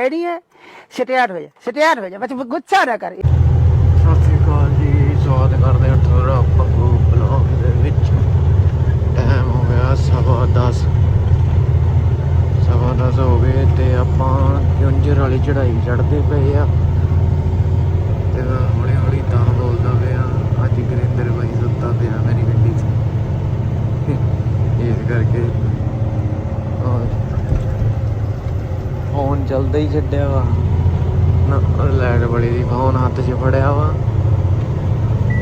Ready ਹੈ? ਸਟਿਆਰ ਹੋ ਜਾ ਸਟਿਆਰ ਹੋ ਜਾ ਬਸ ਗੁੱਸਾ ਨਾ ਕਰ। ਸਤਿ ਸ਼੍ਰੀ ਅਕਾਲ ਜੀ, ਸਵਾਗਤ ਕਰਦੇ ਹਾਂ ਤੁਹਾਡਾ ਪੰਗੂ ਬਲੌਗ ਦੇ ਵਿੱਚ। ਟਾਈਮ ਹੋ ਗਿਆ ਸਵਾ 10 ਸਵਾ 10 ਹੋ ਗਏ ਤੇ ਆਪਾਂ ਕਿਉਂਜਰ ਵਾਲੀ ਚੜਾਈ ਚੜਦੇ ਪਏ ਆ। ਤੇ ਹੌਲੀ ਹੌਲੀ ਤਾਂ ਬੋਲਦਾ ਪਿਆ, ਅੱਜ ਗੁਰਿੰਦਰ ਬਾਈ ਸੁੱਤਾ ਪਿਆ ਮੇਰੀ ਗੱਡੀ 'ਚ। ਇਸ ਕਰਕੇ ਔਰ ਫੋਨ ਚੱਲਦਾ ਹੀ ਛੱਡਿਆ ਵਾ। ਨਾ ਲੈਟ ਬੜੀ ਦੀ ਫੋਨ ਹੱਥ 'ਚ ਫੜਿਆ ਵਾ।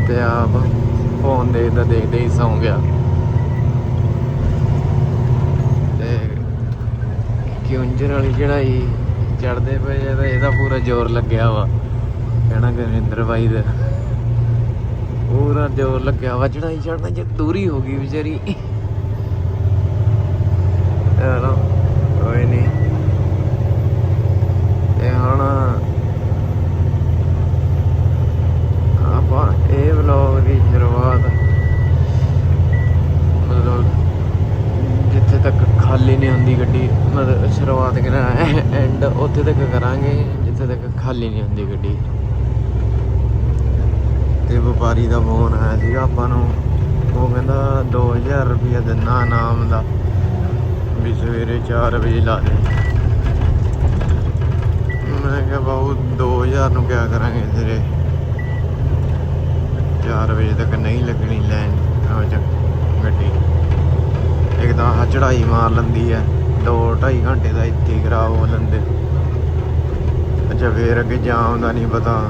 ਤੇ ਆਪ ਫੋਨ ਦੇਖਦਾ ਦੇਖਦੇ ਹੀ ਸੌਂ ਗਿਆ। ਤੇ ਕਿਉਂਜਰ ਵਾਲੀ ਚੜਾਈ ਚੜਦੇ ਪਏ ਆ ਇਹਦਾ ਪੂਰਾ ਜ਼ੋਰ ਲੱਗਿਆ ਵਾ। ਕਹਿਣਾ ਗੁਰਿੰਦਰ ਬਾਈ ਦਾ। ਪੂਰਾ ਜ਼ੋਰ ਲੱਗਿਆ ਵਾ ਚੜਾਈ ਚੜਨਾ ਜੇ ਦੂਰੀ ਹੋ ਗਈ ਵਿਚਾਰੀ ਚਲੋ ਕੋਈ ਨਹੀਂ ਤੇ ਹੁਣ ਆਪਾਂ ਇਹ ਵਲੌਗ ਦੀ ਸ਼ੁਰੂਆਤ ਮਤਲਬ ਜਿੱਥੇ ਤੱਕ ਖਾਲੀ ਨਹੀਂ ਹੁੰਦੀ ਗੱਡੀ ਮਤਲਬ ਸ਼ੁਰੂਆਤ ਕਰਾਂ ਐਂਡ ਉੱਥੇ ਤੱਕ ਕਰਾਂਗੇ ਜਿੱਥੇ ਤੱਕ ਖਾਲੀ ਨਹੀਂ ਹੁੰਦੀ ਗੱਡੀ ਤੇ ਵਪਾਰੀ ਦਾ ਫੋਨ ਆਇਆ ਸੀਗਾ ਆਪਾਂ ਨੂੰ। ਉਹ ਕਹਿੰਦਾ 2000 ਰੁਪਇਆ ਦਿਨਾ ਨਾਮ ਦਾ, ਵੀ ਸਵੇਰੇ 4 ਵਜੇ ਲਾ ਦੇ। ਮੈਂ ਕਿਹਾ ਬਾਬੂ 2000 ਨੂੰ ਕਿਆ ਕਰਾਂਗੇ ਤੇਰੇ? 4 ਵਜੇ ਤੱਕ ਨਹੀਂ ਲੱਗਣੀ ਲੈਣ ਉਹ ਚ ਗੱਡੀ। ਇੱਕ ਤਾਂ ਚੜਾਈ ਮਾਰ ਲੈਂਦੀ ਹੈ। 2 2.5 ਘੰਟੇ ਦਾ ਇੱਥੇ ਖਰਾਬ ਹੋ ਲੈਂਦੇ। ਚ ਫੇਰ ਅੱਗੇ ਜਾਮ ਦਾ ਨਹੀਂ ਪਤਾ।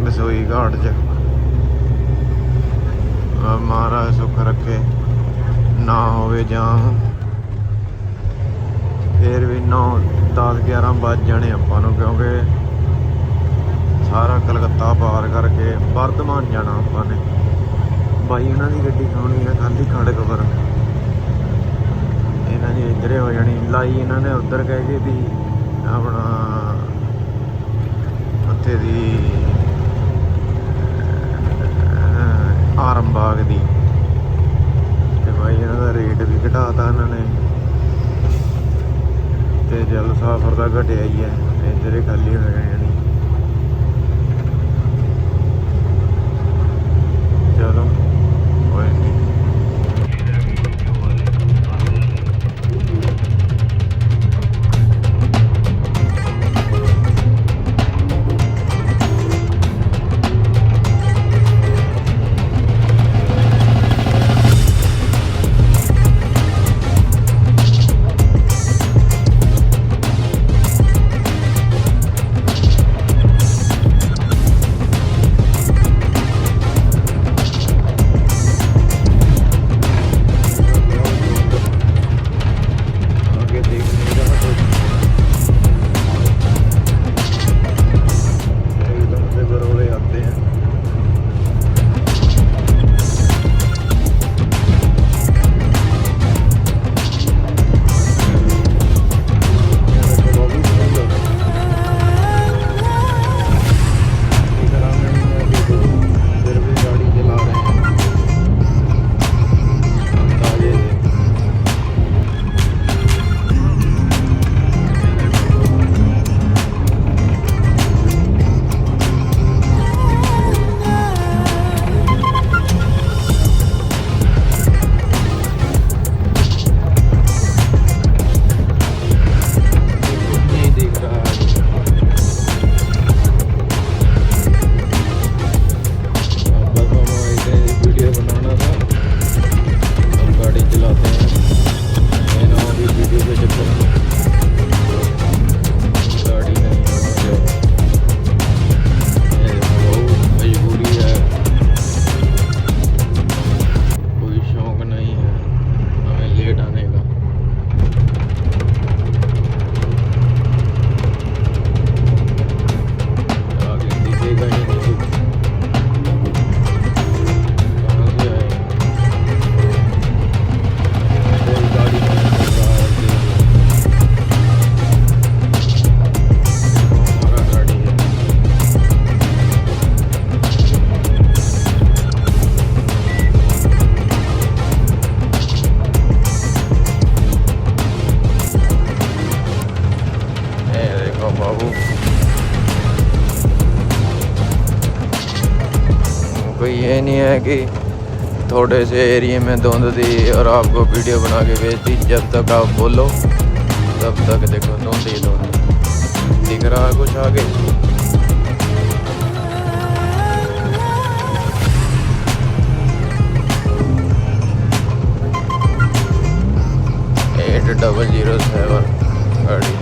ਬਸੋਈ ਘਾਟ ਚ। ਮਹਾਰਾਜ ਸੁੱਖ ਰੱਖੇ, ਨਾ ਹੋਵੇ ਜਾਮ ਫੇਰ ਵੀ 9 10 11 ਵੱਜ ਜਾਣੇ ਆਪਾਂ ਨੂੰ ਕਿਉਂਕਿ ਸਾਰਾ ਕਲਕੱਤਾ ਪਾਰ ਕਰਕੇ ਵਰਧਮਾਨ ਜਾਣਾ ਆਪਾਂ ਨੇ। ਬਾਈ ਉਹਨਾਂ ਦੀ ਗੱਡੀ ਖਾਣੀ ਹੈ ਖਾਲੀ ਖੜਕ ਪਰ। ਇਹਨਾਂ ਦੀ ਇੱਧਰੇ ਹੋ ਜਾਣੀ, ਲਾਈ ਇਹਨਾਂ ਨੇ ਉੱਧਰ ਕਹਿ ਕੇ ਵੀ ਆਪਣਾ ਉੱਥੇ ਦੀ ਆਰਮ ਬਾਗ ਦੀ। ਤੇ ਭਾਈ ਇਹਨਾਂ ਦਾ ਰੇਟ ਵੀ ਘਟਾਤਾ ਇਹਨਾਂ ਨੇ। ਤੇ ਜਲ ਸਾਫਰ ਦਾ ਘਟਿਆ ਹੀ ਹੈ ਇੱਧਰ ਹੀ ਖਾਲੀ ਹੋ ਜਾਣੀ ਚਲੋ ਕੋਈ ਨਹੀਂ नहीं है कि थोड़े से एरिए में धुंध दी और आपको वीडियो बना के भेज दी जब तक आप बोलो, तब तक देखो धुंध ही धुंध। दिख रहा है कुछ आगे? एट डबल ज़ीरो सेवन, गाड़ी।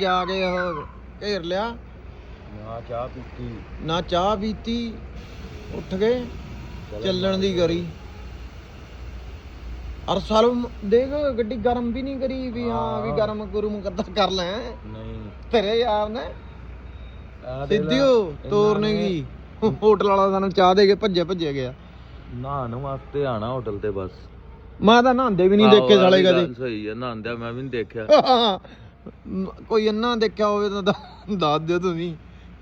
ਜਾ ਕੇ ਉਹ ਘੇਰ ਲਿਆ। ਨਾ ਚਾਹ ਪੀਤੀ। ਨਾ ਚਾਹ ਪੀਤੀ ਉੱਠ ਗਏ ਚੱਲਣ ਦੀ ਕਰੀ ਅਰ ਸਾਲ ਦੇਖ ਗੱਡੀ ਗਰਮ ਵੀ ਨਹੀਂ ਕਰੀ ਵੀ ਹਾਂ ਵੀ ਗਰਮ ਗੁਰਮ ਕਰਦਾ ਕਰ ਲੈ। ਨਹੀਂ। ਤੇਰੇ ਯਾਰ ਨੇ। ਸਿੱਧਿਓ ਤੋਰਨੇ ਕੀ ਹੋਟਲ ਵਾਲਾ ਸਾਨੂੰ ਚਾਹ ਦੇ ਕੇ ਭੱਜੇ ਭੱਜੇ ਗਿਆ। ਨਹਾਉਣ ਵਾਸਤੇ ਆਣਾ ਹੋਟਲ ਤੇ ਬਸ। ਮੈਂ ਤਾਂ ਨਹਾਉਂਦੇ ਵੀ ਨਹੀਂ ਦੇਖੇ ਸਾਲੇ ਕਦੇ। ਸਹੀ ਹੈ ਨਹਾਉਂਦਾ ਮੈਂ ਵੀ ਨਹੀਂ ਦੇਖਿਆ। ਕੋਈ ਅੰਨਾ ਦੇਖਿਆ ਹੋਵੇ ਤਾਂ ਦੱਸ ਦਿਓ ਤੁਸੀਂ।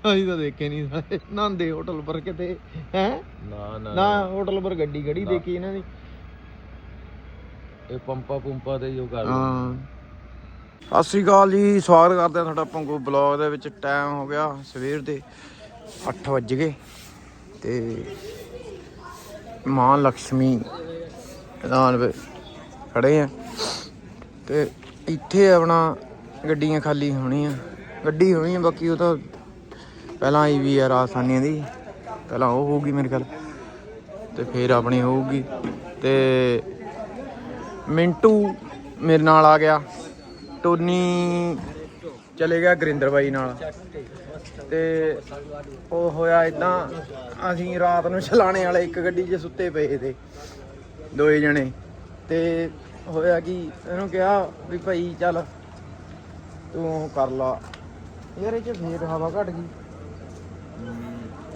ਅਸੀਂ ਤਾਂ ਦੇਖੇ ਨਹੀਂ ਸਾਰੇ। ਨਹਾਉਂਦੇ ਹੋਟਲ ਪਰ ਕਿਤੇ ਹੈ? ਨਾ ਨਾ। ਹੋਟਲ ਪਰ ਗੱਡੀ ਖੜੀ ਦੇਖੀ ਇਹਨਾਂ ਦੀ। ਇਹ ਪੰਪਾ ਪੁੰਪਾ ਤੇ ਜੋ ਕਰ ਹਾਂ। ਸਤਿ ਸ਼੍ਰੀ ਅਕਾਲ ਜੀ ਸਵਾਗਤ ਕਰਦੇ ਹਾਂ ਤੁਹਾਡਾ ਪੰਗੂ ਬਲੌਗ ਦੇ ਵਿੱਚ। ਟਾਈਮ ਹੋ ਗਿਆ ਸਵੇਰ ਦੇ 8 ਵੱਜ ਗਏ ਤੇ ਮਾਂ ਲక్ష్ਮੀ ਵਿੱਚ ਖੜੇ ਆ। ਤੇ ਇੱਥੇ ਆਪਣਾ ਗੱਡੀਆਂ ਖਾਲੀ ਹੋਣੀਆਂ। ਗੱਡੀ ਹੋਣੀ ਆ, ਬਾਕੀ ਉਹ ਤਾਂ ਪਹਿਲਾਂ ਆਈ ਵੀ ਆ ਰਾਜਸਥਾਨੀਆਂ ਦੀ। ਪਹਿਲਾਂ ਉਹ ਹੋਊਗੀ ਮੇਰੇ ਖਿਆਲ। ਤੇ ਫਿਰ ਆਪਣੀ ਹੋਊਗੀ। ਤੇ ਮਿੰਟੂ ਮੇਰੇ ਨਾਲ ਆ ਗਿਆ। ਟੋਨੀ ਚਲੇ ਗਿਆ ਗਰਿੰਦਰ ਬਾਈ ਨਾਲ। ਤੇ ਉਹ ਹੋਇਆ ਇਦਾਂ ਅਸੀਂ ਰਾਤ ਨੂੰ ਚਲਾਣੇ ਵਾਲੇ ਇੱਕ ਗੱਡੀ 'ਚ ਸੁੱਤੇ ਪਏ ਤੇ ਦੋਏ ਜਣੇ। ਤੇ ਹੋਇਆ ਕਿ, ਇਹਨੂੰ ਕਿਹਾ ਵੀ ਭਾਈ ਚੱਲ ਤੂੰ ਕਰ ਲਾ। ਯਾਰ ਇਹ 'ਚ ਫੇਰ ਹਵਾ ਘਟ ਗਈ।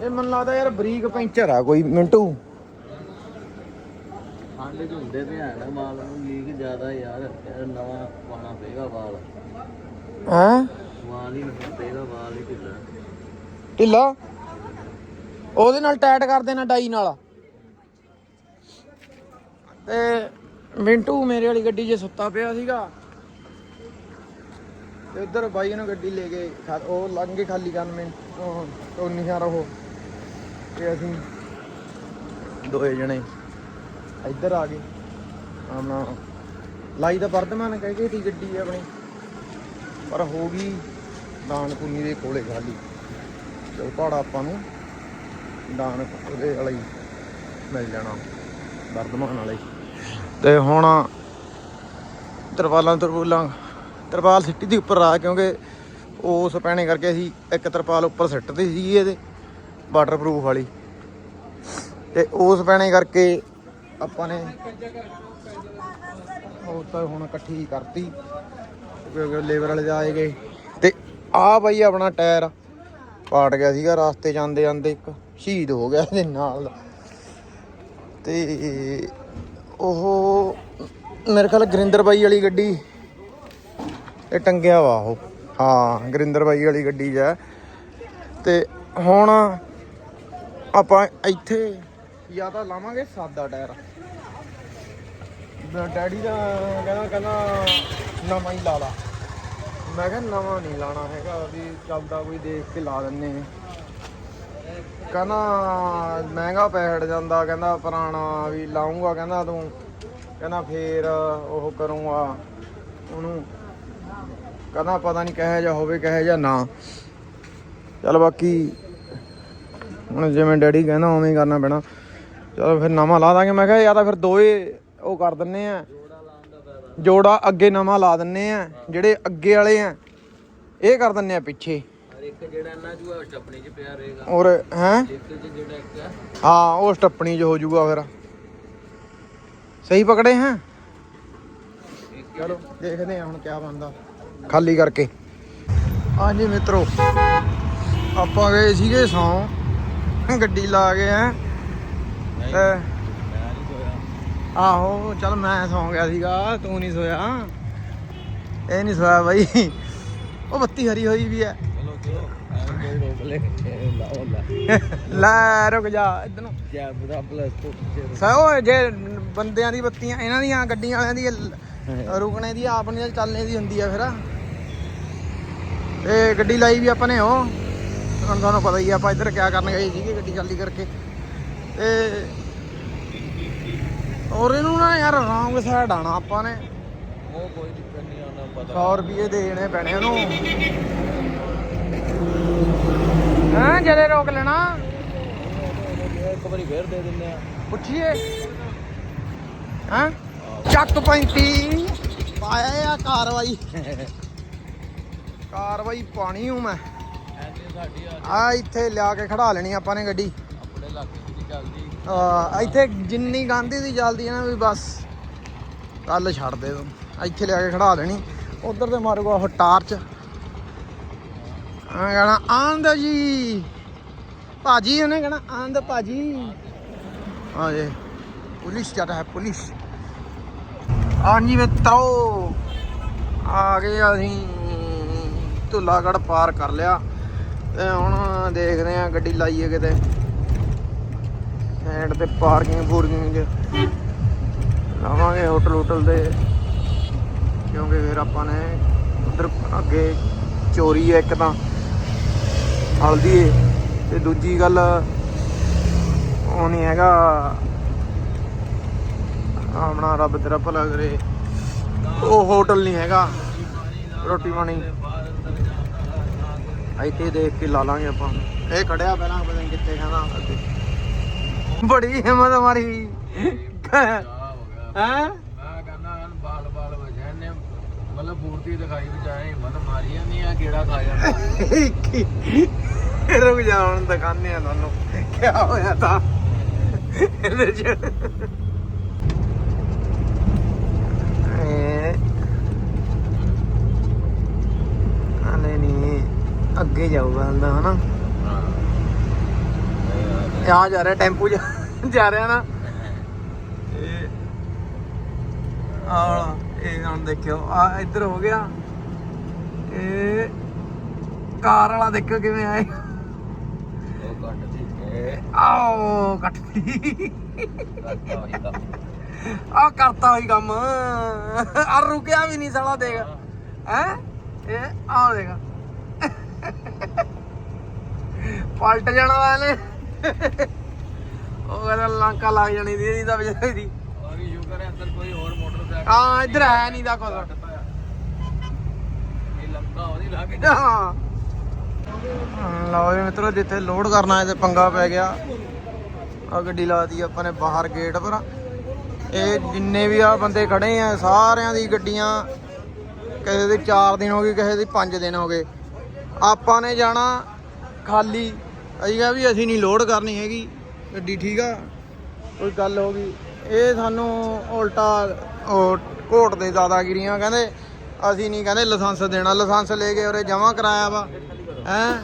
ਇਹ ਮਨ ਲੱਗਦਾ ਯਾਰ ਬਰੀਕ ਪੈਂਚਰ ਆ ਕੋਈ ਮਿੰਟੂ। ਠੰਡ ਚ ਹੁੰਦੇ ਤੇ ਨਾ ਮਾਲ ਨੂੰ ਲੀਕ ਜ਼ਿਆਦਾ ਯਾਰ। ਯਾਰ ਨਵਾਂ ਪਾਣਾ ਪਏਗਾ ਵਾਲ। ਹੈਂ? ਵਾਲ ਹੀ ਨਹੀਂ ਪਏਗਾ ਵਾਲ ਹੀ ਢਿੱਲਾ। ਢਿੱਲਾ? ਉਹਦੇ ਨਾਲ ਟਾਈਟ ਕਰ ਦੇਣਾ ਡਾਈ ਨਾਲ। ਤੇ ਮਿੰਟੂ ਮੇਰੇ ਵਾਲੀ ਗੱਡੀ 'ਚ ਸੁੱਤਾ ਪਿਆ ਸੀਗਾ। ਤੇ ਉਧਰ ਬਾਈ ਨੂੰ ਗੱਡੀ ਲੈ ਕੇ ਖਾ- ਉਹ ਲੰਘ ਕੇ ਖਾਲੀ ਕਰਨ ਮਿੰਟ, ਉਹ ਟੋਨੀ ਸਾਰ ਉਹ। ਤੇ ਅਸੀਂ ਦੋਏ ਜਣੇ ਇੱਧਰ ਆ ਗਏ। ਆਪਣਾ ਲਾਈ ਤਾਂ ਵਰਧਮਾਨ ਕਹਿ ਕੇ ਦੀ ਗੱਡੀ ਆਪਣੀ। ਪਰ ਹੋ ਗਈ ਦਾਨਪੁਨੀ ਦੇ ਕੋਲੇ ਖਾਲੀ। ਚਲ ਪਹਾੜਾ ਆਪਾਂ ਨੂੰ ਦਾਨ ਉਹਦੇ ਵਾਲਾ ਮਿਲ ਜਾਣਾ, ਵਰਧਮਾਨ ਵਾਲੇ ਤੇ ਹੁਣ ਤਰਪਾਲਾਂ ਤਰਪੂਲਾਂ ਤਰਪਾਲ ਸਿੱਟੀ ਦੀ ਉੱਪਰ ਆ ਕਿਉਂਕਿ ਉਸ ਪੈਣੇ ਕਰਕੇ ਅਸੀਂ ਇੱਕ ਤਰਪਾਲ ਉੱਪਰ ਸਿੱਟਦੇ ਸੀ ਇਹਦੇ ਵਾਟਰਪ੍ਰੂਫ ਵਾਲੀ। ਤੇ ਉਸ ਪੈਣੇ ਕਰਕੇ ਆਪਾਂ ਨੇ ਉਹ ਤਾਂ ਹੁਣ ਇਕੱਠੀ ਕਰਤੀ, ਕਿਉਂਕਿ ਲੇਬਰ ਵਾਲੇ ਜਾ ਗਏ। ਤੇ ਆ ਬਾਈ ਆਪਣਾ ਟਾਇਰ ਪਾਟ ਗਿਆ ਸੀਗਾ, ਰਾਸਤੇ ਜਾਂਦੇ ਜਾਂਦੇ ਇੱਕ ਸ਼ਹੀਦ ਹੋ ਗਿਆ ਇਹਦੇ ਨਾਲ। ਦਾ ਤੇ ਉਹ ਮੇਰੇ ਖਿਆਲ ਗਰਿੰਦਰ ਬਾਈ ਵਾਲੀ ਗੱਡੀ ਇਹ ਟੰਗਿਆ ਵਾ ਉਹ। ਹਾਂ, ਗਰਿੰਦਰ ਬਾਈ ਵਾਲੀ ਗੱਡੀ 'ਚ ਹੈ। ਤੇ ਹੁਣ ਆਪਾਂ ਇੱਥੇ ਜਾਂ ਤਾਂ ਲਾਵਾਂਗੇ ਸਾਦਾ ਟਾਇਰ। ਡੈਡੀ ਦਾ ਕਹਿੰਦਾ ਕਹਿੰਦਾ ਨਵਾਂ ਹੀ ਲਾ ਲਾ। ਮੈਂ ਕਿਹਾ ਨਵਾਂ ਨਹੀਂ ਲਾਣਾ ਹੈਗਾ, ਵੀ ਚੱਲਦਾ ਕੋਈ ਦੇਖ ਕੇ ਲਾ ਦਿੰਨੇ ਕਹਿੰਦਾ, ਮਹਿੰਗਾ ਪੈ ਹਟ ਜਾਂਦਾ, ਕਹਿੰਦਾ ਪੁਰਾਣਾ ਵੀ ਲਾਉਂਗਾ ਕਹਿੰਦਾ ਤੂੰ। ਕਹਿੰਦਾ ਫੇਰ ਉਹ ਕਰੂੰਗਾ ਉਹਨੂੰ। ਕਹਿੰਦਾ ਪਤਾ ਨਹੀਂ ਕਹੇ ਜਾ ਹੋਵੇ ਕਹੇ ਜਾ ਨਾ। ਚੱਲ ਬਾਕੀ ਹੁਣ ਜਿਵੇਂ ਡੈਡੀ ਕਹਿੰਦਾ ਉਵੇਂ ਹੀ ਕਰਨਾ ਪੈਣਾ। ਚਲੋ ਫਿਰ ਨਵਾਂ ਲਾ ਦਾਂਗੇ। ਮੈਂ ਕਿਹਾ ਜਾਂ ਤਾਂ ਫਿਰ ਦੋਏ ਉਹ ਕਰ ਦਿੰਨੇ ਆ। ਜੋੜਾ ਅੱਗੇ ਨਵਾਂ ਲਾ ਦਿੰਨੇ ਆ ਜਿਹੜੇ ਅੱਗੇ ਵਾਲੇ ਆ ਇਹ ਕਰ ਦਿੰਨੇ ਆ ਪਿੱਛੇ। ਇੱਕ ਜਿਹੜਾ ਇਹਨਾਂ ਜੂਆ ਸਟੱਪਣੀ ਚ ਪਿਆ ਰਹੇਗਾ। ਔਰ ਹੈ? ਹਾਂ ਉਹ ਸਟੱਪਣੀ 'ਚ ਹੋ ਜਾਊਗਾ ਫਿਰ। ਸਹੀ ਪਕੜੇ ਹੈ? ਚਲੋ ਦੇਖਦੇ ਹਾਂ ਹੁਣ ਕੀ ਬਣਦਾ। ਖਾਲੀ ਕਰਕੇ। ਹਾਂਜੀ ਮਿੱਤਰੋ ਆਪਾਂ ਗਏ ਸੀਗੇ ਸੌ। ਗੱਡੀ ਲਾ ਕੇ ਆ ਆਹੋ ਚਲ ਮੈਂ ਸੌਂ ਗਿਆ ਸੀਗਾ ਤੂੰ ਨਹੀਂ ਸੋਇਆ। ਇਹ ਨਹੀਂ ਸੋਇਆ ਬਾਈ। ਉਹ ਬੱਤੀ ਹਰੀ ਹੋਈ ਵੀ ਰੋਕ ਲੈ ਲਾਓ ਲਾ। ਲੈ ਰੁਕ ਜਾ ਇਧਰ ਨੂੰ। ਕਿਆ ਬੁਰਾ ਪਲਸ ਤੋਂ ਪਿੱਛੇ ਸਾ ਉਹ ਜੇ ਬੰਦਿਆਂ ਦੀ ਬੱਤੀਆਂ ਇਹਨਾਂ ਦੀਆਂ ਗੱਡੀਆਂ ਵਾਲਿਆਂ ਦੀ ਰੁਕਣੇ ਦੀ ਆਪਣੀ ਚੱਲਣੇ ਦੀ ਹੁੰਦੀ ਆ ਫਿਰ। ਤੇ ਗੱਡੀ ਲਾਈ ਵੀ ਆਪਾਂ ਨੇ ਉਹ। ਤੁਹਾਨੂੰ ਪਤਾ ਹੀ ਆਪਾਂ ਇੱਧਰ ਕਿਆ ਕਰਨ ਗਏ ਸੀਗੇ ਗੱਡੀ ਖਾਲੀ ਕਰਕੇ। ਤੇ ਔਰ ਇਹਨੂੰ ਨਾ ਯਾਰ ਰੌਂਗ ਸਾਈਡ ਆਣਾ ਆਪਾਂ ਨੇ। ਉਹ ਕੋਈ ਦਿੱਕਤ ਨਹੀਂ ਆਉਣਾ ਪਤਾ। 100 ਰੁਪਏ ਦੇਣੇ ਪੈਣੇ ਉਹਨੂੰ। ਹਾਂ ਜਦੇ ਰੋਕ ਲੈਣਾ। ਇੱਕ ਵਾਰੀ ਫੇਰ ਦੇ ਦਿੰਦੇ ਆ। ਪੁੱਛੀਏ। ਹਾਂ? ਚੱਕ 35 ਪਾਇਆ ਆ ਕਾਰਵਾਈ। ਕਾਰਵਾਈ ਪਾਣੀ ਹੂੰ ਮੈਂ। ਆ ਇੱਥੇ ਲਿਆ ਕੇ ਖੜਾ ਲੈਣੀ ਆਪਾਂ ਨੇ ਗੱਡੀ। ਆਪਣੇ ਇਲਾਕੇ 'ਚ ਨਹੀਂ ਚੱਲਦੀ। ਆ ਇੱਥੇ ਜਿੰਨੀ ਗਾਂਧੀ ਦੀ ਚੱਲਦੀ ਹੈ ਨਾ ਵੀ ਬਸ ਕੱਲ ਛੱਡ ਦੇ ਤੂੰ। ਇੱਥੇ ਲਿਆ ਕੇ ਖੜਾ ਲੈਣੀ। ਉਧਰ ਤੇ ਮਾਰੂਗਾ ਉਹ ਟਾਰਚ। ਆ ਕਹਣਾ ਆਂਦ ਜੀ। ਭਾਜੀ ਉਹਨੇ ਕਹਣਾ ਆਂਦ ਭਾਜੀ। ਆ ਜੇ ਪੁਲਿਸ ਚੜਾ ਹੈ ਪੁਲਿਸ। ਹਾਂਜੀ ਮਿੱਤਰੋ ਆ ਗਏ ਅਸੀਂ। ਧੁੱਲਾਗੜ ਪਾਰ ਕਰ ਲਿਆ। ਤੇ ਹੁਣ ਦੇਖਦੇ ਆ ਗੱਡੀ ਲਾਈਏ ਕਿਤੇ। ਐਂਡ ਤੇ ਪਾਰਕਿੰਗ ਪੂਰਕਿੰਗ ਚ। ਲਾਵਾਂਗੇ ਹੋਟਲ ਹੋਟਲ ਦੇ। ਕਿਉਂਕਿ ਫਿਰ ਆਪਾਂ ਨੇ ਉਧਰ ਅੱਗੇ ਚੋਰੀ ਹੈ ਇੱਕ ਤਾਂ। ਹਲਦੀ ਏ। ਤੇ ਦੂਜੀ ਗੱਲ ਉਹ ਨਹੀਂ ਹੈਗਾ। ਆਪਣਾ ਰੱਬ ਤੇਰਾ ਭਲਾ ਕਰੇ। ਉਹ ਹੋਟਲ ਨਹੀਂ ਹੈਗਾ। ਰੋਟੀ ਪਾਣੀ। ਇੱਥੇ ਦੇਖ ਕੇ ਲਾ ਲਾਂਗੇ ਆਪਾਂ। ਇਹ ਖੜਿਆ ਪਹਿਲਾਂ ਪਤਾ ਨਹੀਂ ਕਿੱਥੇ ਖਾਣਾ ਅੱਗੇ। ਬੜੀ ਹਿੰਮਤ ਮਾਰੀ। ਆ ਹੋ ਕਹਿੰਦਾ ਮਤਲਬ ਮੂਰਤੀ ਦਿਖਾਈ ਬਜਾਏ ਹਿੰਮਤ ਮਾਰੀ ਜਾਂਦੀ ਆ ਕਿਹੜਾ ਖਾ ਜਾਂਦਾ। ਰੁਕ ਜਾ ਹੁਣ ਦਿਖਾਣੇ ਆ ਤੁਹਾਨੂੰ। ਕੀ ਹੋਇਆ ਤਾਂ? ਇਹਦੇ ਚ ਇਹ ਹਲੇ ਨਹੀਂ ਅੱਗੇ ਜਾਊਗਾ ਹੰਦਾ ਹਨਾ। ਇਹ ਆ ਜਾ ਰਿਹਾ ਟੈਂਪੂ ਜਾ ਜਾ ਰਿਹਾ ਨਾ। ਇਹ ਆ ਇਹ ਹੁਣ ਦੇਖਿਓ। ਆ ਇੱਧਰ ਹੋ ਗਿਆ। ਇਹ ਕਾਰ ਵਾਲਾ ਦੇਖੋ ਕਿਵੇਂ ਆਏ। ਉਹ ਕੱਟ ਦਿੱਤੇ। ਆਓ ਕੱਟਦੀ ਆ ਕਰਤਾ ਹੋਈ ਕੰਮ। ਆ ਰੁਕਿਆ ਵੀ ਨਹੀਂ ਸਾਲਾ ਦੇਖ। ਹੈ। ਇਹ ਆ ਦੇਖ। ਪਲਟ ਜਾਣਾ ਵਾ ਇਹਨੇ। ਉਹ ਕਹਿੰਦਾ ਲਾਂਕਾ ਲੱਗ ਜਾਣੀ ਦੀ ਇਹਦੀ ਤਾਂ ਵਿਚਾਰੀ ਦੀ। ਔਰ ਸ਼ੁਕਰ ਹੈ ਅੰਦਰ ਕੋਈ ਹੋਰ ਮੋਟਰਸਾਈਕਲ ਆ ਇੱਧਰ ਹੈ ਨਹੀਂ ਦਾ ਕੁਝ ਇਹ ਲੰਕਾ ਉਹਦੀ ਲਾ ਕੇ ਹਾਂ। ਲਓ ਜੀ ਮਿੱਤਰੋ ਜਿੱਥੇ ਲੋਡ ਕਰਨਾ ਹੈ ਤੇ ਪੰਗਾ ਪੈ ਗਿਆ। ਆ ਗੱਡੀ ਲਾਤੀ ਆਪਾਂ ਨੇ ਬਾਹਰ ਗੇਟ ਪਰ। ਇਹ ਜਿੰਨੇ ਵੀ ਆ ਬੰਦੇ ਖੜੇ ਆ ਸਾਰਿਆਂ ਦੀ ਗੱਡੀਆਂ ਕਿਸੇ ਦੀ 4 ਦਿਨ ਹੋ ਗਏ ਕਿਸੇ ਦੀ 5 ਦਿਨ ਹੋ ਗਏ। ਆਪਾਂ ਨੇ ਜਾਣਾ ਖਾਲੀ। ਅਸੀਂ ਕਿਹਾ ਵੀ ਅਸੀਂ ਨਹੀਂ ਲੋਡ ਕਰਨੀ ਹੈਗੀ। ਗੱਡੀ ਠੀਕ ਆ? ਕੋਈ ਗੱਲ ਹੋ ਗਈ। ਇਹ ਸਾਨੂੰ ਉਲਟਾ ਉਹ ਕੋਰਟ ਦੇ ਦਾਦਾਗਿਰੀਆਂ ਕਹਿੰਦੇ, ਅਸੀਂ ਨਹੀਂ ਕਹਿੰਦੇ ਲਾਇਸੈਂਸ ਦੇਣਾ। ਲਾਇਸੈਂਸ ਲੈ ਕੇ ਉਰੇ ਜਮ੍ਹਾਂ ਕਰਾਇਆ ਵਾ। ਹੈ?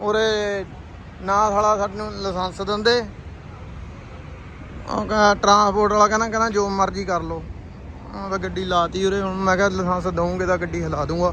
ਉਰੇ ਨਾ ਸਾਲਾ ਸਾਨੂੰ ਲਾਇਸੈਂਸ ਦਿੰਦੇ। ਉਹ ਕਹਿੰਦਾ ਟਰਾਂਸਪੋਰਟ ਵਾਲਾ ਕਹਿੰਦਾ ਕਹਿੰਦਾ ਜੋ ਮਰਜ਼ੀ ਕਰ ਲਓ। ਉਹ ਤਾਂ ਗੱਡੀ ਲਾਤੀ ਉਰੇ, ਹੁਣ ਮੈਂ ਕਿਹਾ ਲਾਇਸੈਂਸ ਦਊਂਗੇ ਤਾਂ ਗੱਡੀ ਹਿਲਾ ਦੂੰਗਾ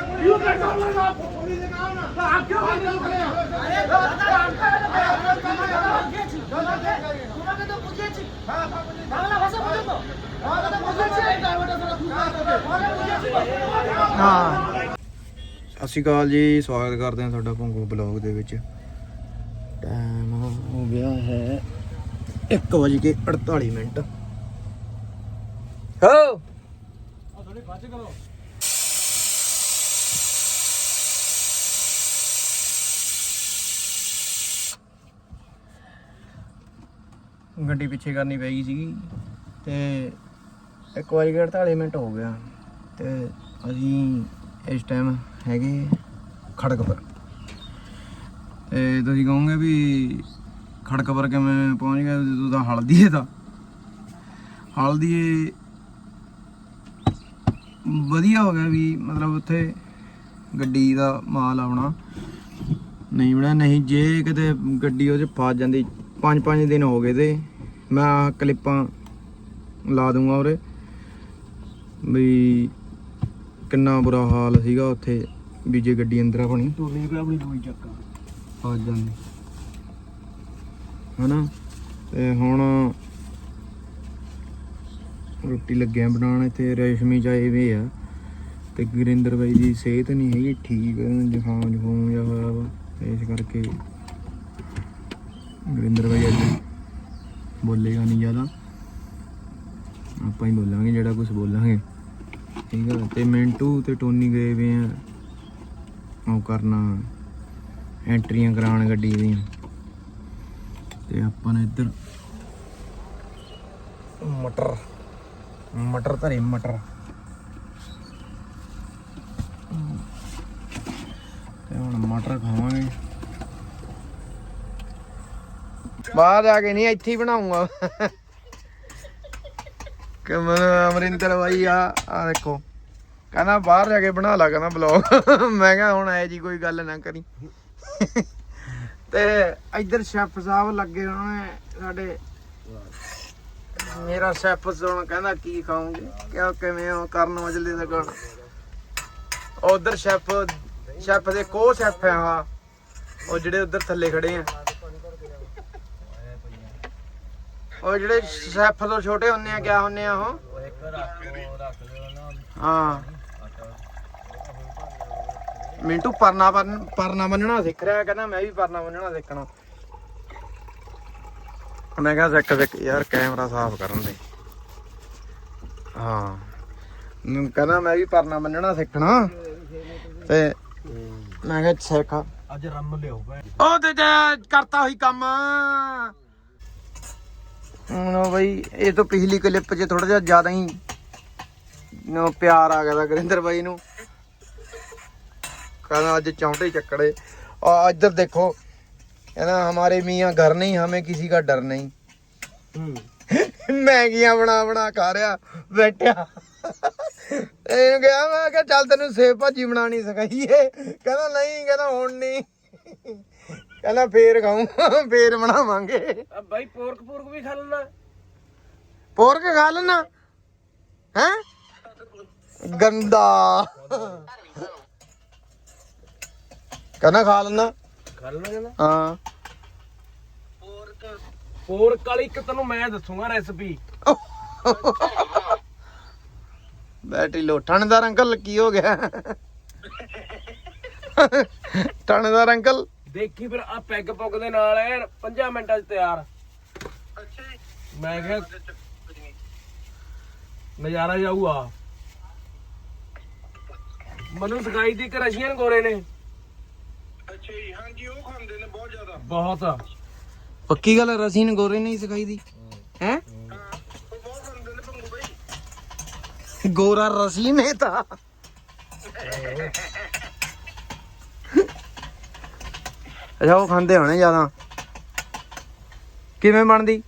ਹਾਂ ਸਤਿ ਸ਼੍ਰੀ ਅਕਾਲ ਜੀ, ਸਵਾਗਤ ਕਰਦੇ ਹਾਂ ਤੁਹਾਡਾ ਭੰਗੂ ਬਲੌਗ ਦੇ ਵਿੱਚ। ਟਾਈਮ ਹੋ ਗਿਆ ਹੈ 1:48 ਮਿੰਟ। ਹੋ ਗੱਡੀ ਪਿੱਛੇ ਕਰਨੀ ਪੈ ਗਈ ਸੀਗੀ ਤੇ ਇੱਕ ਵਾਰੀ ਗੇੜ ਤਾਂ ਮਿੰਟ ਹੋ ਗਿਆ ਤੇ ਅਸੀਂ ਇਸ ਟਾਈਮ ਹੈਗੇ ਖੜਕਪੁਰ ਤੇ ਤੁਸੀਂ ਕਹੋਗੇ ਵੀ ਖੜਕਪੁਰ ਕਿਵੇਂ ਪਹੁੰਚ ਗਏ ਜਦੋਂ ਤਾਂ ਹਲਦੀਏ ਦਾ। ਹਲਦੀਏ ਵਧੀਆ ਹੋ ਗਿਆ ਵੀ ਮਤਲਬ ਉੱਥੇ ਗੱਡੀ ਦਾ ਮਾਲ ਆਉਣਾ। ਨਹੀਂ ਬਣਾ ਨਹੀਂ ਜੇ ਕਿਤੇ ਗੱਡੀ ਉਹਦੇ ਫਸ ਜਾਂਦੀ ਪੰਜ ਪੰਜ ਦਿਨ ਹੋ ਗਏ ਤੇ। ਮੈਂ ਕਲਿੱਪਾਂ ਲਾ ਦੂੰਗਾ ਉਰੇ। ਵੀ ਕਿੰਨਾ ਬੁਰਾ ਹਾਲ ਸੀਗਾ ਉੱਥੇ ਵੀ ਜੇ ਗੱਡੀ ਅੰਦਰ ਆਪਣੀ ਟੋਲੀ ਵੀ ਆਪਣੀ ਦੂਈ ਚੱਕਾ। ਫਸ ਜਾਂਦੀ। ਹਨਾ? ਤੇ ਹੁਣ ਰੋਟੀ ਲੱਗਿਆ ਬਣਾਉਣ ਇੱਥੇ ਰੇਸ਼ਮੀ ਚਾਏ ਵੀ ਆ। ਤੇ ਗੁਰਿੰਦਰ ਬਾਈ ਦੀ ਸਿਹਤ ਨਹੀਂ ਹੈਗੀ ਠੀਕ ਜ਼ੁਕਾਮ ਜ਼ੁਕਾਮ ਜਿਹਾ ਹੋਇਆ ਵਾ। ਇਸ ਕਰਕੇ ਗੁਰਿੰਦਰ ਬਾਈ ਅੱਜ ਬੋਲੇਗਾ ਨਹੀਂ ਜ਼ਿਆਦਾ। ਆਪਾਂ ਹੀ ਬੋਲਾਂਗੇ, ਜਿਹੜਾ ਕੁਝ ਬੋਲਾਂਗੇ। ਠੀਕ ਹੈ ਤੇ ਮਿੰਟੂ ਤੇ ਟੋਨੀ ਗਏ ਵੇ ਆ। ਉਹ ਕਰਨਾ, ਐਂਟਰੀਆਂ ਕਰਾਉਣ ਗੱਡੀ ਦੀਆਂ। ਤੇ ਆਪਾਂ ਨੇ ਇੱਧਰ ਮਟਰ ਮਟਰ ਧਰੇ, ਮਟਰ। ਤੇ ਹੁਣ ਮਟਰ ਖਾਵਾਂਗੇ। ਬਾਹਰ ਜਾ ਕੇ ਨਹੀਂ ਇੱਥੇ ਹੀ ਬਣਾਉਂਗਾ। ਕਮਨ ਅਮਰਿੰਦਰ ਬਾਈ ਆ ਆ ਦੇਖੋ। ਕਹਿੰਦਾ ਬਾਹਰ ਜਾ ਕੇ ਬਣਾ ਲਾ ਕਹਿੰਦਾ ਬਲੌਗ ਮੈਂ ਕਿਹਾ ਹੁਣ ਐ ਜੀ ਕੋਈ ਗੱਲ ਨਾ ਕਰੀ। ਤੇ ਇੱਧਰ ਸ਼ੈਫ ਸਾਹਿਬ ਲੱਗੇ ਹੋਣੇ ਸਾਡੇ। ਮੇਰਾ ਸ਼ੈਫ ਸੁਣ ਕਹਿੰਦਾ ਕੀ ਖਾਉਂਗੇ ਕਿਉਂ ਕਿਵੇਂ ਹੋ? ਕਰਨ ਮਜਲੇ ਦਾ ਗਾਣਾ ਉਧਰ ਸ਼ੈਫ ਸ਼ੈਫ ਦੇ ਕੋ ਸ਼ੈਫ ਆ ਆਹ, ਉਹ ਜਿਹੜੇ ਉਧਰ ਥੱਲੇ ਖੜੇ ਆ। ਉਹ ਜਿਹੜੇ ਸ਼ੈਫ ਤੋਂ ਛੋਟੇ ਹੁੰਨੇ ਆ ਕਿਆ ਹੁੰਨੇ ਆ ਉਹ? ਹਾਂ। ਮਿੰਟੂ ਪਰਨਾ ਬੰਨ- ਪਰਨਾ ਬੰਨਣਾ ਸਿੱਖ ਰਿਹਾ ਕਹਿੰਦਾ ਮੈਂ ਵੀ ਪਰਨਾ ਬੰਨਣਾ ਸਿੱਖਣਾ। ਮੈਂ ਕਿਹਾ ਸਿੱਖ ਸਿੱਖ ਯਾਰ ਕੈਮਰਾ ਸਾਫ਼ ਕਰਨ ਦੇ। ਹਾਂ। ਨੂੰ ਕਹਿੰਦਾ ਮੈਂ ਵੀ ਪਰਨਾ ਬੰਨਣਾ ਸਿੱਖਣਾ। ਤੇ ਮੈਂ ਕਿਹਾ ਸਿੱਖ। ਅੱਜ ਰੰਮ ਲਿਓ ਉਹ ਤੇ ਜੇ ਕਰਤਾ ਹੋਈ ਕੰਮ। ਬਾਈ ਇਹ ਤੋਂ ਪਿਛਲੀ ਕਲਿੱਪ 'ਚ ਥੋੜਾ ਜਿਹਾ ਜ਼ਿਆਦਾ ਹੀ ਪਿਆਰ ਆ ਗਿਆ ਦਾ ਗਰਿੰਦਰ ਬਾਈ ਨੂੰ। ਕਹਿੰਦਾ ਅੱਜ ਚੌਂਟੇ ਚੱਕੜੇ। ਆ ਇੱਧਰ ਦੇਖੋ ਕਹਿੰਦਾ ਹਮਾਰੇ ਮੀਆਂ ਘਰ ਨਹੀਂ ਹਮੇ ਕਿਸੇ ਦਾ ਡਰ ਨਹੀਂ। ਮੈਂਗੀਆਂ ਬਣਾ ਬਣਾ ਖਾ ਰਿਆ ਬੈਠਿਆ। ਇਹਨੂੰ ਕਿਹਾ ਮੈਂ ਕਿਹਾ ਚੱਲ ਤੈਨੂੰ ਸੇਬ ਭਾਜੀ ਬਣਾਣੀ ਸਿਖਾਈਏ। ਕਹਿੰਦਾ ਨਹੀਂ ਕਹਿੰਦਾ ਹੁਣ ਨਹੀਂ। ਕਹਿੰਦਾ ਫੇਰ ਖਾਉਂ ਫੇਰ ਬਣਾਵਾਂਗੇ। ਬਾਈ ਪੋਰਕ ਪੋਰਕ ਵੀ ਖਾ ਲੈਣਾ ਪੋਰਕ ਖਾ ਲੈਣਾ ਹੈ? ਗੰਦਾ। ਕਹਿੰਦਾ ਖਾ ਲੈਣਾ ਖਾ ਲੈਣਾ ਕਹਿੰਦਾ? ਹਾਂ। ਪੋਰਕ ਵਾਲੀ ਇੱਕ ਤੈਨੂੰ ਮੈਂ ਦੱਸੂਗਾ ਰੈਸਪੀ ਬੈਟਰੀ ਲੋ ਠਾਣੇਦਾਰ ਅੰਕਲ ਕੀ ਹੋ ਗਿਆ? ਠਾਣੇਦਾਰ ਅੰਕਲ ਦੇਖੀ ਫਿਰ ਆ ਪੈਗ ਪੁੱਗ ਦੇ ਨਾਲ ਐ 5 ਮਿੰਟਾਂ 'ਚ ਤਿਆਰ। ਮੈਂ ਕਿਹਾ ਨਜ਼ਾਰਾ ਜਾਊਗਾ ਮੈਨੂੰ ਸਿਖਾਈ ਦੀ ਕਿ ਰਸ਼ੀਅਨ ਗੋਰੇ ਨੇ। ਅੱਛਾ ਜੀ ਹਾਂਜੀ ਉਹ ਖਾਂਦੇ ਨੇ ਬਹੁਤ ਜ਼ਿਆਦਾ। ਬਹੁਤ। ਪੱਕੀ ਗੱਲ ਰਸੀਨ ਗੋਰੇ ਨਹੀਂ ਸਿਖਾਈ ਦੀ ਹੈ? ਹਾਂ ਉਹ ਬਹੁਤ ਖਾਂਦੇ ਨੇ ਭੰਗੂ ਬਾਈ। ਗੋਰਾ ਰਸੀਨ ਹੈ ਤਾਂ। ਅੱਛਾ ਉਹ ਖਾਂਦੇ ਹੋਣੇ ਜ਼ਿਆਦਾ। ਕਿਵੇਂ ਬਣਦੀ?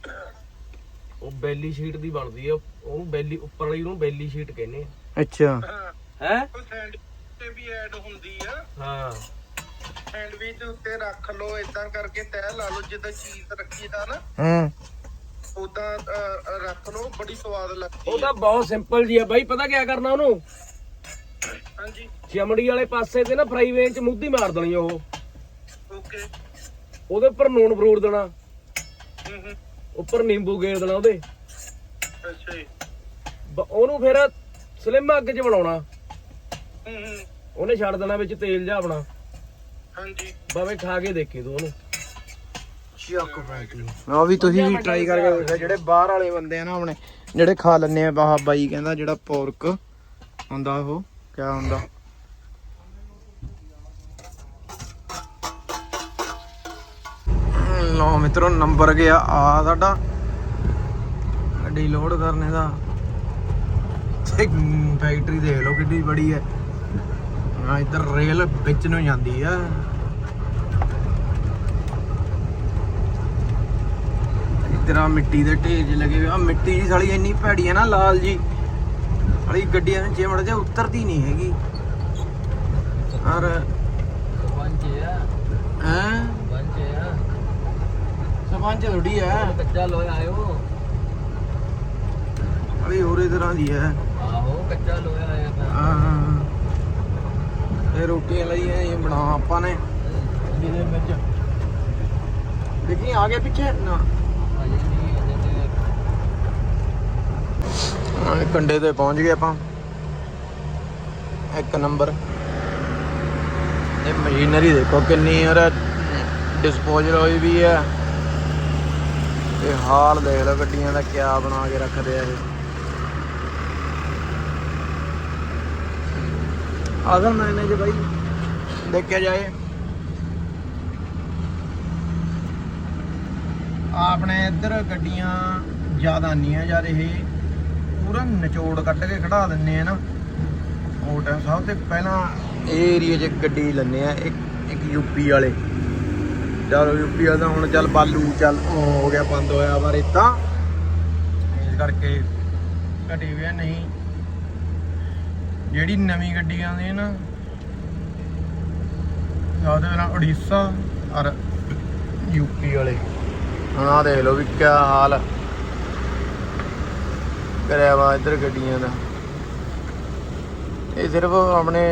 ਉਹ ਬੈਲੀ ਸ਼ੀਟ ਦੀ ਬਣਦੀ ਆ ਉਹਨੂੰ ਬੈਲੀ ਉੱਪਰ ਵਾਲੀ ਨੂੰ ਬੈਲੀ ਸ਼ੀਟ ਕਹਿੰਦੇ ਅੱਛਾ। ਹਾਂ। ਆ ਹੈ? ਉਹ ਸੈਂਡਵਿਚ ਤੇ ਵੀ ਐਡ ਹੁੰਦੀ ਆ। ਹਾਂ। ਸੈਂਡਵਿਚ ਦੇ ਉੱਤੇ ਰੱਖ ਲਓ ਇਦਾਂ ਕਰਕੇ ਤਹਿ ਲਾ ਲਓ ਜਿੱਦਾਂ ਚੀਜ਼ ਰੱਖੀਦਾ ਨਾ। ਹੂੰ। ਉਦਾਂ ਰੱਖ ਲਓ ਬੜੀ ਸਵਾਦ ਲੱਗਦੀ ਉਹ ਤਾਂ ਬਹੁਤ ਸਿੰਪਲ ਜੀ ਆ ਬਾਈ ਪਤਾ ਕਿਆ ਕਰਨਾ ਉਹਨੂੰ? ਹਾਂਜੀ। ਚਮੜੀ ਵਾਲੇ ਪਾਸੇ ਤੇ ਨਾ ਫਰਾਈ ਵੇਨ ਚ ਮੁੱਧੀ ਮਾਰ ਦੇਣੀ ਉਹ। ਓਕੇ ਉਹਦੇ ਉੱਪਰ ਨੂਣ ਫਰੂਟ ਦੇਣਾ। ਹੂੰ ਹੂੰ। ਉੱਪਰ ਨਿੰਬੂ ਗੇਰ ਦੇਣਾ ਉਹਦੇ। ਅੱਛਾ ਜੀ। ਬ- ਉਹਨੂੰ ਫਿਰ ਸਲਿਮ ਅੱਗ 'ਚ ਬਣਾਉਣਾ। ਹੂੰ ਹੂੰ। ਉਹਨੇ ਛੱਡ ਦੇਣਾ ਵਿੱਚ ਤੇਲ ਜਾ ਆਪਣਾ। ਹਾਂਜੀ। ਬਾਵੇਂ ਖਾ ਕੇ ਦੇਖੇ ਤੂੰ ਉਹਨੂੰ। ਉਹ ਵੀ ਤੁਸੀਂ ਵੀ ਟਰਾਈ ਕਰਕੇ ਦੇਖੋ ਜਿਹੜੇ ਬਾਹਰ ਵਾਲੇ ਬੰਦੇ ਆ ਨਾ ਆਪਣੇ ਜਿਹੜੇ ਖਾ ਲੈਂਦੇ ਆ ਬਾਹ ਬਾਈ ਕਹਿੰਦਾ ਜਿਹੜਾ ਪੋਰਕ ਹੁੰਦਾ ਉਹ ਕਿਆ ਹੁੰਦਾ? ਲੋ ਮਿੱਤਰੋ ਨੰਬਰ ਗਿਆ ਆ ਸਾਡਾ। ਗੱਡੀ ਲੋਡ ਕਰਨੇ ਦਾ। ਫੈਕਟਰੀ ਦੇਖ ਲਓ ਕਿੱਡੀ ਬੜੀ ਹੈ। ਆ ਇੱਧਰ ਰੇਲ ਵਿੱਚ ਨੂੰ ਜਾਂਦੀ ਆ। ਇੱਧਰ ਆ ਮਿੱਟੀ ਦੇ ਢੇਰ ਜਿਹੇ ਲੱਗੇ ਹੋਏ ਆ। ਮਿੱਟੀ ਜੀ ਸਾਲੀ ਇੰਨੀ ਭੈੜੀ ਹੈ ਨਾ ਲਾਲ ਜੀ। ਸਾਲੀ ਗੱਡੀਆਂ ਵਿੱਚ ਮੜ ਜਾ ਉਤਰਦੀ ਨਹੀਂ ਹੈਗੀ। ਔਰ ਪੰਜ ਆ। ਹੈ? ਪੰਜ ਆ। ਸਪੰਜ ਥੋੜੀ ਹੈ ਕੱਚਾ ਲੋਏ ਆਇਓ। ਸਾਲੀ ਹੋਰੇ ਤਰ੍ਹਾਂ ਦੀ ਹੈ। ਆਹੋ ਕੱਚਾ ਲੋਏ ਆਇਆ ਹਾਂ। ਇਹ ਰੋਟੀਆਂ ਲਈਆਂ ਇਹ ਬਣਾ ਆਪਾਂ ਨੇ। ਜਿਹਦੇ ਵਿੱਚ। ਦੇਖੀ ਆ ਗਿਆ ਪਿੱਛੇ? ਨਾ। ਤੇ ਹਾਂ, ਕੰਡੇ ਤੇ ਪਹੁੰਚ ਗਏ ਆਪਾਂ। ਇੱਕ ਨੰਬਰ। ਇਹ ਮਸ਼ੀਨਰੀ ਦੇਖੋ ਕਿੰਨੀ ਯਾਰ ਡਿਸਪੋਜ਼ਲ ਹੋਈ ਵੀ ਹੈ। ਇਹ ਹਾਲ ਦੇਖ ਲਓ ਗੱਡੀਆਂ ਦਾ ਕਿਆ ਬਣਾ ਕੇ ਰੱਖਦੇ ਆ ਇਹ। ਆਜ਼ਮ ਮੈਨੇ ਜੇ ਬਾਈ, ਦੇਖਿਆ ਜਾਏ। ਆਪਣੇ ਇੱਧਰ ਗੱਡੀਆਂ ਜ਼ਿਆਦਾ ਨਹੀਂ ਆ ਜਦ ਇਹ ਪੂਰਾ ਨਿਚੋੜ ਕੱਢ ਕੇ ਖੜਾ ਦਿੰਨੇ ਆ ਨਾ। ਉਹ ਟਾਈਮ ਸਭ ਪਹਿਲਾਂ ਇਹ ਏਰੀਆ 'ਚ ਗੱਡੀ ਲੈਂਦੇ ਆ, ਇੱਕ ਇੱਕ ਯੂਪੀ ਵਾਲੇ। ਚਲੋ ਯੂਪੀ ਵਾਲਾ ਤਾਂ ਹੁਣ ਚੱਲ ਬਾਲੂ, ਚੱਲ ਹੋ ਗਿਆ ਬੰਦ ਹੋਇਆ ਪਰ ਇਤਾਂ ਇਸ ਕਰਕੇ ਘਟੀ ਵੀ ਨਹੀਂ। ਜਿਹੜੀ ਨਵੀਂ ਗੱਡੀ ਆਉਂਦੀ ਹੈ ਨਾ ਉਹਦੇ ਨਾਲ ਉੜੀਸਾ ਔਰ ਯੂਪੀ ਵਾਲੇ। ਹੁਣ ਆ ਦੇਖ ਲਓ ਵੀ ਕਿਆ ਹਾਲ ਕਰਿਆ ਵਾ ਇੱਧਰ ਗੱਡੀਆਂ ਦਾ। ਇਹ ਸਿਰਫ ਆਪਣੇ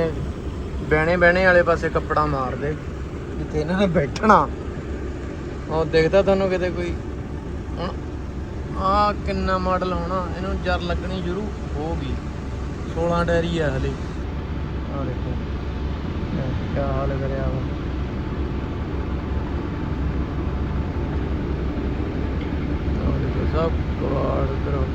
ਬਹਿਣੇ ਬਹਿਣੇ ਵਾਲੇ ਪਾਸੇ ਕੱਪੜਾ ਮਾਰਦੇ। ਜਿੱਥੇ ਇਹਨਾਂ ਨੇ ਬੈਠਣਾ। ਉਹ ਦੇਖਦਾ ਤੁਹਾਨੂੰ ਕਿਤੇ ਕੋਈ। ਹੁਣ ਆ ਕਿੰਨਾ ਮਾਡਲ ਹੋਣਾ, ਇਹਨੂੰ ਜਰ ਲੱਗਣੀ ਸ਼ੁਰੂ ਹੋ ਗਈ। 16 ਡੈਰੀ ਆ ਹਲੇ। ਆ ਦੇਖੋ। ਕੀ ਹਾਲ ਕਰਿਆ ਵਾ। ਸਭ ਕਵਾੜ ਕਰੋ